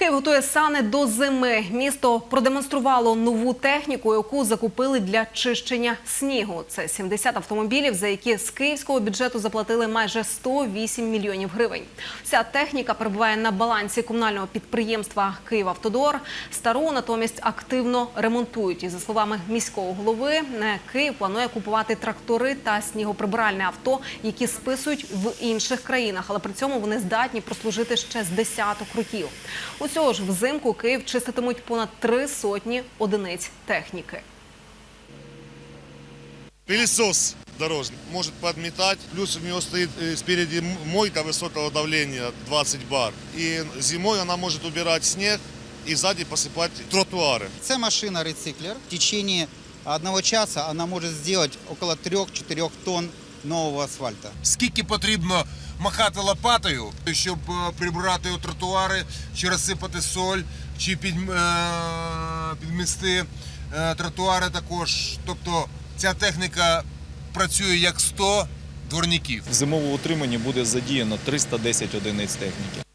Київ готує сани до зими. Місто продемонструвало нову техніку, яку закупили для чищення снігу. Це 70 автомобілів, за які з київського бюджету заплатили майже 108 мільйонів гривень. Вся техніка перебуває на балансі комунального підприємства «Київавтодор». Стару натомість активно ремонтують. І за словами міського голови, Київ планує купувати трактори та снігоприбиральне авто, які списують в інших країнах, але при цьому вони здатні прослужити ще з десяток років Усього ж взимку Київ чиститимуть понад три сотні одиниць техніки. Пылесос дорожный может подметать, плюс у него стоит э, спереди м- мойка высокого давления 20 бар. И зимой она может убирать снег и сзади посыпать тротуары. Це машина рециклер. В течение одного часа она может сделать около 3-4 тонн нового асфальта. скільки потрібно махати лопатою, щоб е, прибрати тротуари, чи розсипати соль, чи під, підмісти е, тротуари також. Тобто ця техніка працює як 100 дворників. В зимовому утриманні буде задіяно 310 одиниць техніки.